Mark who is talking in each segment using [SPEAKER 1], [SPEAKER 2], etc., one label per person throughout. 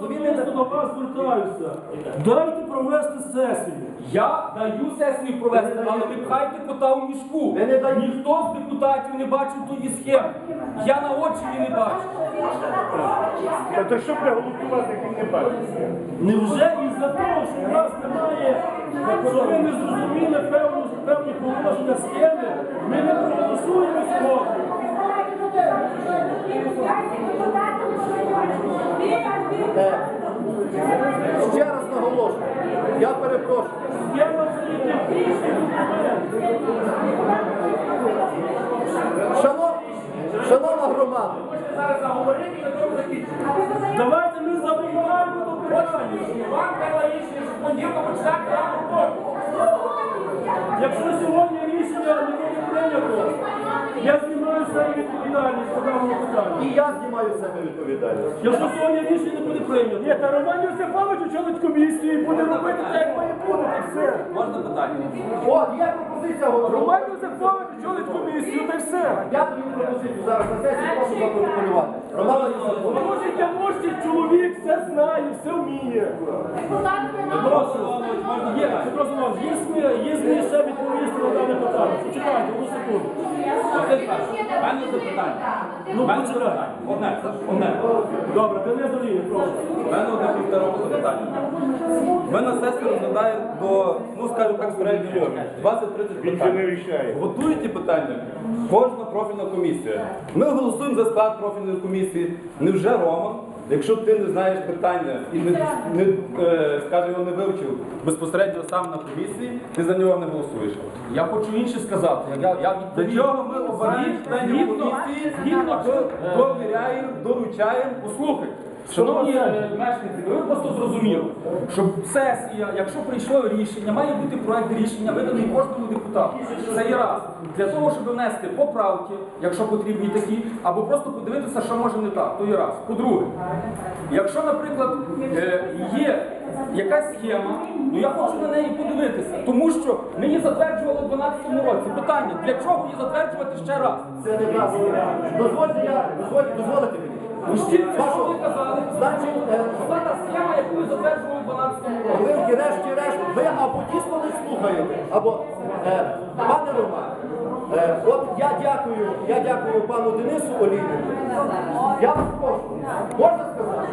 [SPEAKER 1] особисто до вас звертаюся. Дайте провести сесію.
[SPEAKER 2] Я даю сесію провести, але не пхайте кота у мішку.
[SPEAKER 3] Ви не даєте.
[SPEAKER 2] Ніхто з депутатів не бачив тої схеми. Я на очі її не бачу.
[SPEAKER 4] Та то що проголосувати, як він не бачить?
[SPEAKER 1] Невже із-за того, що у нас немає, що ви не зрозуміли певну, певні положення схеми, ми не проголосуємо сьогодні?
[SPEAKER 3] Ще раз наголошую, я перепрошую. Шанов, шановна громада.
[SPEAKER 1] Давайте ми забуваємо до питання.
[SPEAKER 2] Вам треба рішення, що понеділка починати роботу.
[SPEAKER 1] Якщо сьогодні рішення не буде прийнято, я знімаю з себе відповідальність по даному питанню.
[SPEAKER 3] і я знімаю з себе відповідальність.
[SPEAKER 1] Якщо сьогодні рішення не буде прийнято,
[SPEAKER 4] Ні, та Роман Йосифович очолить комісію і буде робити так, як має бути, і все.
[SPEAKER 2] Можна питання?
[SPEAKER 3] От, є пропозиція говорю.
[SPEAKER 4] Роман Йосифович очолить комісію, та й все.
[SPEAKER 3] Я даю пропозицію зараз на сесії, прошу запротоколювати. Романа Юсаповича.
[SPEAKER 4] Можете, можете, чоловік все знає, все вміє.
[SPEAKER 1] прошу, є, Петро Зинович, є змі- є змі ще відповісти на дане питання. Почекайте, одну секунду.
[SPEAKER 2] Мене запитання.
[SPEAKER 1] Ну,
[SPEAKER 2] мене запитання. Одне, одне.
[SPEAKER 1] Добре, Денис Олійник, прошу.
[SPEAKER 5] У мене одне півтора запитання. Ми на сесії розглядаємо до, ну скажімо так, середньої норми. 20-30
[SPEAKER 4] Він
[SPEAKER 5] питань.
[SPEAKER 4] Готує
[SPEAKER 5] Готують ті питання кожна профільна комісія. Ми голосуємо за склад профільної комісії. Невже Роман, якщо ти не знаєш питання і не, не е, скажімо, його не вивчив безпосередньо сам на комісії, ти за нього не голосуєш.
[SPEAKER 2] Я хочу інше сказати. Я, я відповім.
[SPEAKER 5] чого ми обираємо членів
[SPEAKER 2] Згідно-
[SPEAKER 5] комісії, довіряємо, доручаємо?
[SPEAKER 2] Послухайте, шановні е, мешканці, ви просто зрозуміли, що сесія, якщо прийшло рішення, має бути проект рішення, виданий кожному депутату. Це є раз. Для того, щоб внести поправки, якщо потрібні такі, або просто подивитися, що може не так, то є раз. По-друге, якщо, наприклад, е, є якась схема, ну я хочу на неї подивитися, тому що ми її затверджували у 2012 році. Питання, для чого її затверджувати ще раз?
[SPEAKER 3] Це не нас. Дозвольте я, дозвольте, дозволите мені.
[SPEAKER 2] Що ви казали,
[SPEAKER 3] Значить, е,
[SPEAKER 2] та схема, яку ви затверджували у 12 році.
[SPEAKER 3] ви врешті-решт, ви або дійсно не слухаєте, або е, пане Роман, е, от я дякую, я дякую пану Денису Олійнику. Я вас прошу, можна сказати?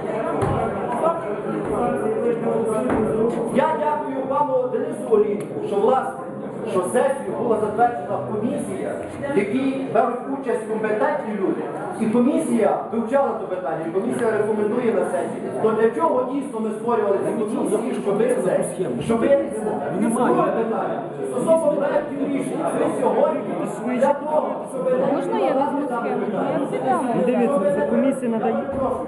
[SPEAKER 3] Я дякую пану Денису Олійнику, що власне, що сесію була затверджена комісія, в якій беруть участь компетентні люди. І комісія вивчала це питання, і комісія рекомендує на сесії. То для чого дійсно ми створювали ці комісії, щоб ви це, щоб ви Друге питання. Стосовно проєктів рішення, ви сьогодні для того, щоб ви
[SPEAKER 6] Можна я візьму схему?
[SPEAKER 7] Ну, Дивіться, комісія надає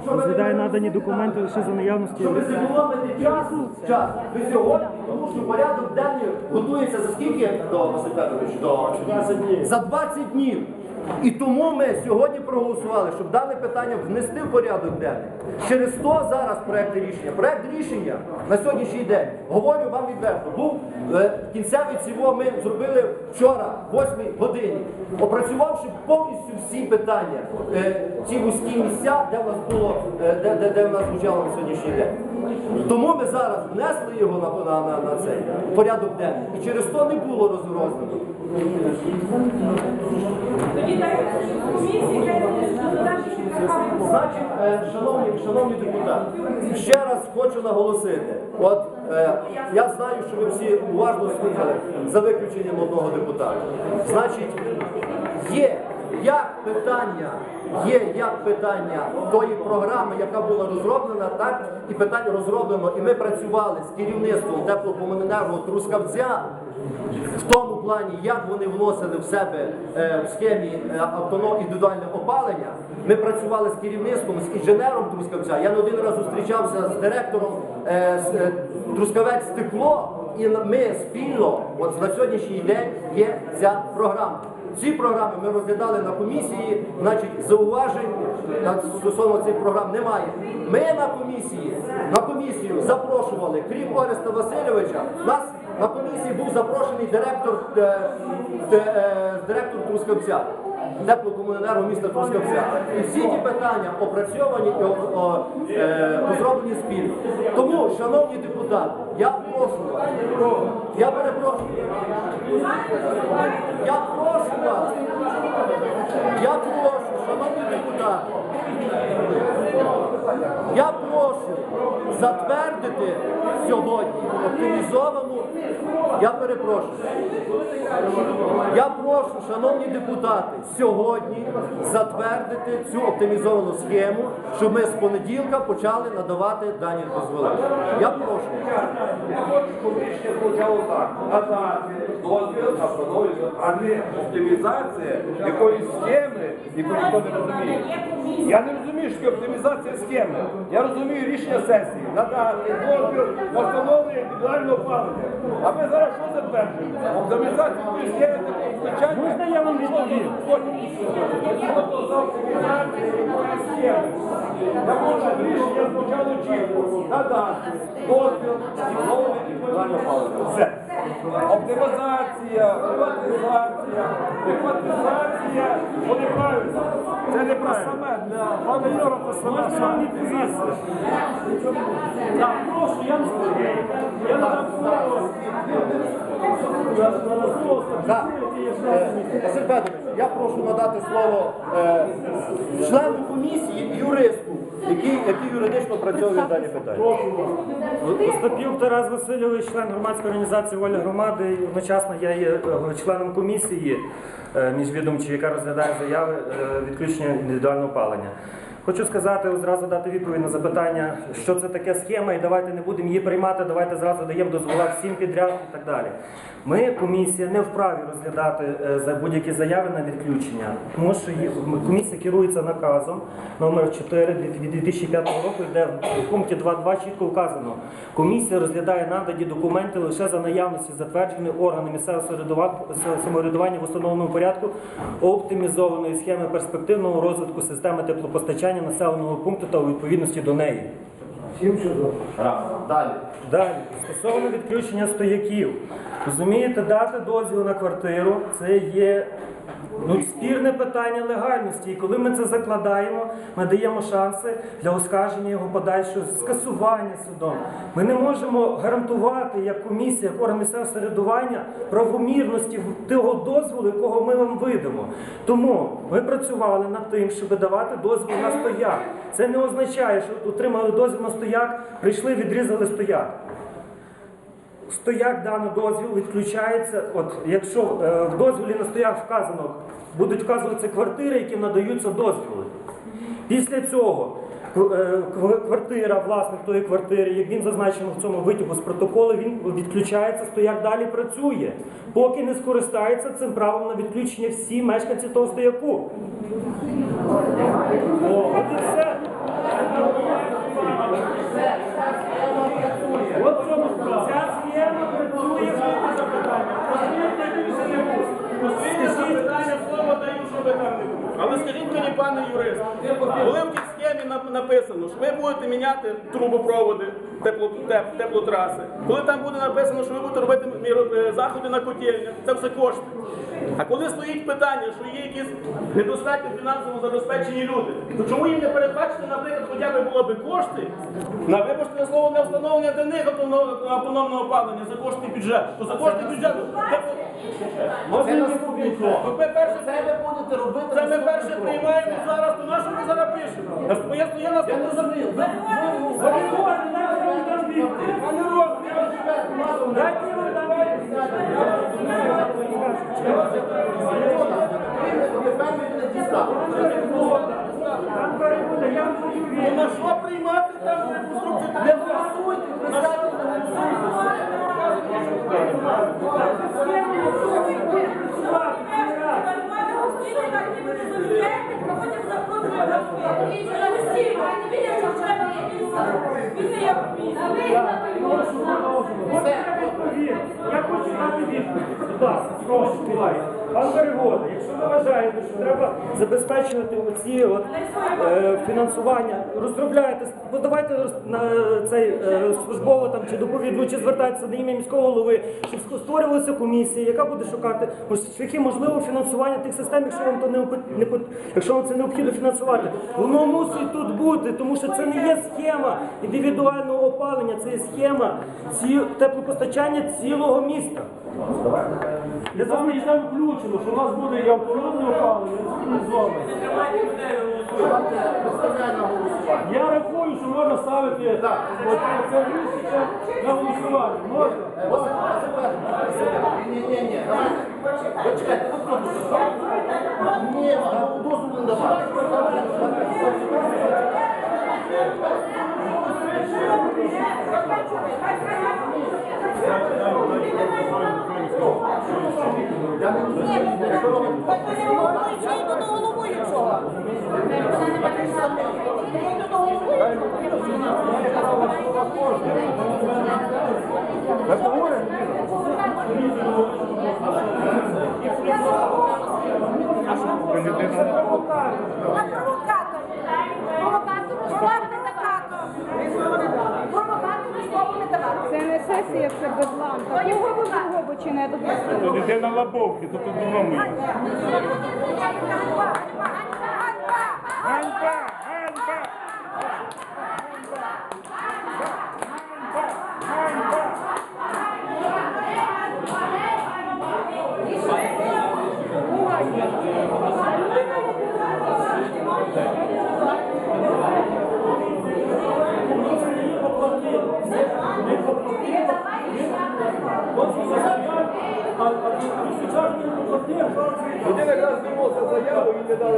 [SPEAKER 7] розглядає надані документи лише за наявності.
[SPEAKER 3] Щоб зекономити час, час. Ви сьогодні, тому що порядок денний готується за скільки до Василь Петрович? До
[SPEAKER 1] 20 днів.
[SPEAKER 3] за 20 днів. І тому ми сьогодні проголосували, щоб дане питання внести в порядок денний. Через то зараз проект рішення. Проект рішення на сьогоднішній день, говорю вам відверто, був е, кінцевий цього ми зробили вчора, 8 годині, опрацювавши повністю всі питання, е, ці вузькі місця, де в нас було, е, де, де, де в нас звучало на сьогоднішній день. Тому ми зараз внесли його на, на, на, на цей порядок денний. І через то не було роз- Значить, е, шановні, шановні депутати, ще раз хочу наголосити. От е, я знаю, що ви всі уважно слухали за виключенням одного депутата. Значить, є як питання, є як питання тої програми, яка була розроблена, так і питання розроблено. І ми працювали з керівництвом теплокомуненерго Трускавця в тому плані, як вони вносили в себе е, в схемі е, автоном індивідуальне опалення. Ми працювали з керівництвом, з інженером Трускавця. Я не один раз зустрічався з директором е, е, Трускавець Тепло, і ми спільно, от на сьогоднішній день є ця програма. Ці програми ми розглядали на комісії, значить, зауважень стосовно цих програм немає. Ми на комісії, на комісію запрошували, крім Ореста Васильовича, нас на комісії був запрошений директор, е, е, директор Трускавця. Теплокомуненерго міста Трускавця. І всі ті питання опрацьовані і е, розроблені спільно. Тому, шановні депутати, я прошу вас, я перепрошую, я прошу вас, я прошу, шановні депутати, я прошу затвердити сьогодні оптимізовану. Я перепрошую. Я прошу, шановні депутати, сьогодні затвердити цю оптимізовану схему, щоб ми з понеділка почали надавати дані дозволи. Я прошу.
[SPEAKER 5] Рішення звучало так. Надати дозвіл на встановлення, а не оптимізація якоїсь схеми, яку ніхто не розуміє. Я не розумію, що оптимізація схеми. Я розумію рішення сесії. Надати дозвіл на встановлення індивідуального опалення. А ми зараз що затверджуємо? Якоїсь схеми такого.
[SPEAKER 7] Можна я вам відповім?
[SPEAKER 5] Я можу рішення звучало чітко. Надати дозвіл індивідуального опалення. Все. Оптимізація, приватизація, приватизація. Вони правильно. Це неправильно.
[SPEAKER 4] Пане Юра, то саме.
[SPEAKER 1] Так, прошу, я не знаю. Я. Я надам слово
[SPEAKER 3] Василь Петрович, я прошу надати слово е, члену комісії, юристу, який, який юридично працьовує дані питання.
[SPEAKER 7] Стопів Тарас Васильович, член громадської організації Воля громади. І одночасно я є е, членом комісії е, міжвідомчої, яка розглядає заяви е, відключення індивідуального опалення. Хочу сказати, зразу дати відповідь на запитання, що це таке схема, і давайте не будемо її приймати, давайте зразу даємо дозвола всім підряд і так далі. Ми, комісія, не вправі розглядати е, за будь-які заяви на відключення, тому що комісія керується наказом номер 4 від 2005 року, де в пункті 2.2 чітко вказано, комісія розглядає надані документи лише за наявності затвердженої органами місцевого самоврядування в установленому порядку оптимізованої схеми перспективного розвитку системи теплопостачання населеного пункту та у відповідності до неї.
[SPEAKER 3] Далі.
[SPEAKER 7] Далі, стосовно відключення стояків. Розумієте, дати дозвіл на квартиру це є ну, спірне питання легальності. І коли ми це закладаємо, ми даємо шанси для оскарження його подальшого скасування судом. Ми не можемо гарантувати як комісія, як орган місцевого самоврядування правомірності того дозволу, якого ми вам видамо. Тому ми працювали над тим, щоб давати дозвіл на стояк. Це не означає, що отримали дозвіл на стояк, прийшли, відрізали стояк. Стояк даний дозвіл відключається. От якщо е, в дозволі на стояк вказано, будуть вказуватися квартири, яким надаються дозволи. Після цього е, квартира, власник тої квартири, як він зазначено в цьому витягу з протоколу, він відключається, стояк далі працює, поки не скористаються цим правом на відключення всі мешканці того стояку. О, от і все.
[SPEAKER 1] От в чому справа.
[SPEAKER 7] Ця схема працює.
[SPEAKER 4] Останнє запитання слово даю, щоб ви там не було. Але пане юрист, коли в тій схемі нап- написано, що ви будете міняти трубопроводи, тепло, теп- теплотраси, коли там буде написано, що ви будете робити е, заходи на котельнях, це все кошти. А коли стоїть питання, що є якісь недостатньо фінансово забезпечені люди, то чому їм не передбачити, наприклад, хоча б було б кошти на вибачте слово не встановлення для них автономного опалення за кошти бюджету, то за кошти бюджету. це ви будете робити. Це ми перше приймаємо зараз, то на що ми зараз пишемо? Я- Ну на що приймати там реконструкцію?
[SPEAKER 7] Я хочу дати відповідь. Будь прошу, бувайте. Пан Перегода, якщо ви вважаєте, що треба забезпечувати оці от, е, фінансування, розробляєте, подавайте на цей е, службово там чи доповідну, чи звертайтеся на ім'я міського голови, щоб створювалася комісія, яка буде шукати шляхи можливого фінансування тих систем, якщо вам то не, не якщо вам це необхідно фінансувати. Воно мусить тут бути, тому що це не є схема індивідуального опалення, це є схема ці, теплопостачання цілого міста.
[SPEAKER 1] Я там і там включено, що у нас буде і автономне опалення, і. Я рахую, що можна ставити от це рішення на голосування. Можна?
[SPEAKER 3] Ні, ні, ні, Ні, дозволу не давати. Що робити.
[SPEAKER 6] Що йду до головуючого? Провокатор. Провокатор слово не давати. Провокатор слово не давати.
[SPEAKER 8] Це не сесія, це безлам. Такого вимогу чи не допустимо.
[SPEAKER 9] Дитина лабовки, то тут є.
[SPEAKER 6] Ганьба!
[SPEAKER 9] Ганьба! Ганьба!
[SPEAKER 3] Один якраз звернувся з заявою і не дали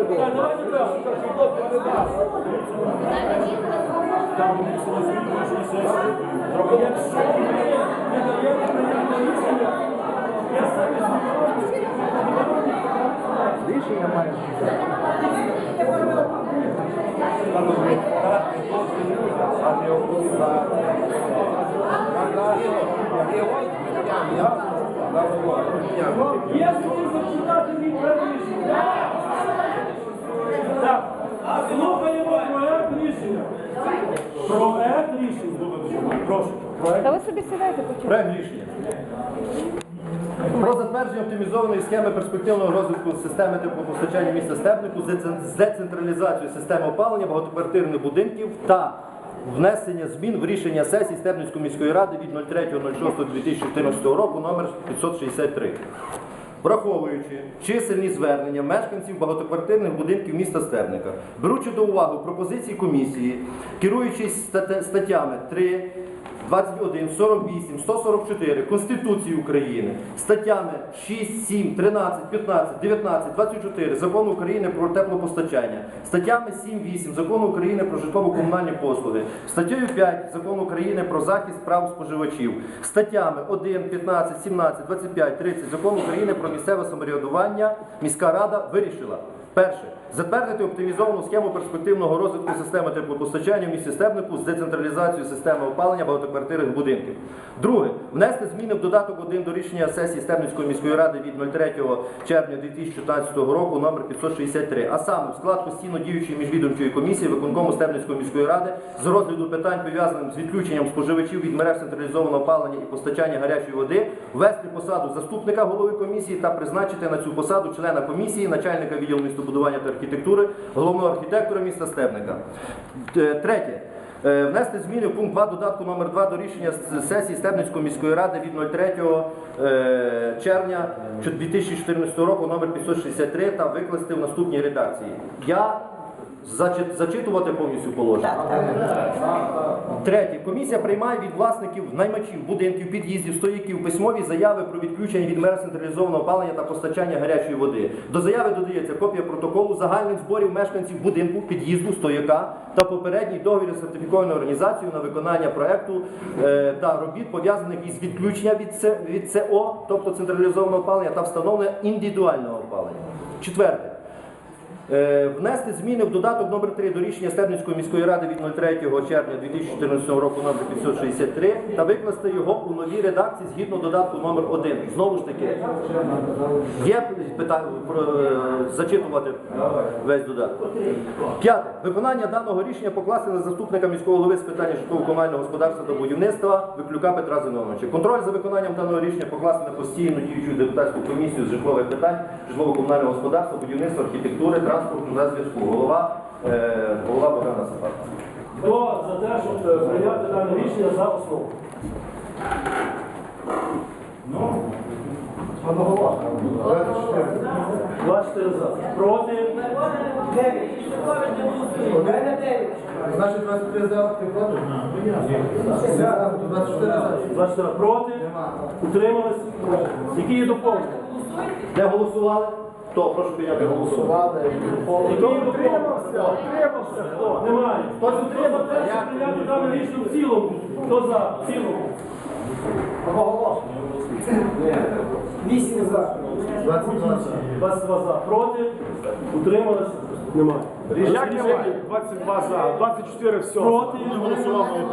[SPEAKER 1] рішення, я Є зачитати мій проект рішення. Слухаємо проект рішення. Проект рішення. Прошу.
[SPEAKER 8] Та ви собі сідайте почекайте.
[SPEAKER 3] Проект рішення. Про затвердження оптимізованої схеми перспективного розвитку системи теплопостачання міста Степнику з децентралізацією системи опалення багатоквартирних будинків та внесення змін в рішення сесії Степницької міської ради від 03.06.2014 року номер 563. Враховуючи чисельні звернення мешканців багатоквартирних будинків міста Стебника, беручи до уваги пропозиції комісії, керуючись статтями 3, 21, 48, 144 Конституції України, статтями 6, 7, 13, 15, 19, 24 Закону України про теплопостачання, статтями 7, 8 Закону України про житлово-комунальні послуги, статтею 5 Закону України про захист прав споживачів, статтями 1, 15, 17, 25, 30 Закону України про місцеве самоврядування міська рада вирішила. Перше. Затвердити оптимізовану схему перспективного розвитку системи теплопостачання в місті Стебнику з децентралізацією системи опалення багатоквартирних будинків. Друге. Внести зміни в додаток 1 до рішення сесії Стебницької міської ради від 03 червня 2014 року номер 563, а саме в склад постійно діючої міжвідомчої комісії виконкому Стебницької міської ради з розгляду питань пов'язаних з відключенням споживачів від мереж централізованого опалення і постачання гарячої води, ввести посаду заступника голови комісії та призначити на цю посаду члена комісії, начальника відділу містобудування та архітектури, головного архітектора міста Стебника. Е, Третє. Е, Внести зміни в пункт 2 додатку номер 2 до рішення сесії Стебницької міської ради від 03 е, червня 2014 року номер 563 та викласти в наступній редакції. Я зачитувати повністю положення. Третє. Комісія приймає від власників наймачів, будинків, під'їздів, стояків письмові заяви про відключення від мера централізованого опалення та постачання гарячої води. До заяви додається копія протоколу загальних зборів мешканців будинку, під'їзду, стояка та попередній договір з сертифікованою організацією на виконання проекту е, та робіт пов'язаних із відключення від, від СО, тобто централізованого опалення та встановлення індивідуального опалення. Четверте. Е, Внести зміни в додаток номер 3 до рішення Стебницької міської ради від 03 червня 2014 року номер 563 та викласти його у новій редакції згідно додатку номер 1. Знову ж таки, є питання про е, зачитувати весь додаток. П'яте. Виконання даного рішення покласти на заступника міського голови з питання житлово-комунального господарства та будівництва Виклюка Петра Зиновича. Контроль за виконанням даного рішення покласти на постійну діючу депутатську комісію з житлових питань, житлово-комунального господарства, будівництва, архітектури, транспорту та зв'язку. Голова, е, голова Богдана Сапар.
[SPEAKER 1] Хто за те, щоб е, прийняти дане рішення за основу? Ну, 24 за. Проти?
[SPEAKER 3] Значить, 23 за, ти проти? 24 за.
[SPEAKER 1] 24 проти? Утримались? Які є доповнення?
[SPEAKER 3] Де голосували? Хто? Прошу підняти
[SPEAKER 1] голосувати. Хто утримався? Утримався? Хто? Немає. Хтось утримався? Я прийняти дане рішення в цілому? Хто за? В цілому?
[SPEAKER 3] 8 за. 22 за.
[SPEAKER 1] 22 за. Проти? Утримались? Немає.
[SPEAKER 9] Як немає? 22 за, 24 все.
[SPEAKER 1] Проти?
[SPEAKER 9] Не голосував, має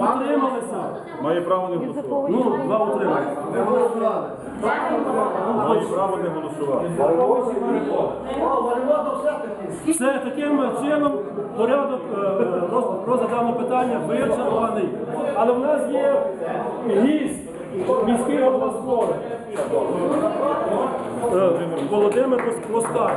[SPEAKER 9] право.
[SPEAKER 1] Утрималися?
[SPEAKER 9] Має право не голосувати.
[SPEAKER 1] Ну, два утрималися.
[SPEAKER 3] Не голосували.
[SPEAKER 9] Має право не голосувати.
[SPEAKER 1] Все таким чином порядок е, роз- розгляду даного питання вичерпаний. Але в нас є гість, міський голова скори. Е, Володимир Москаль.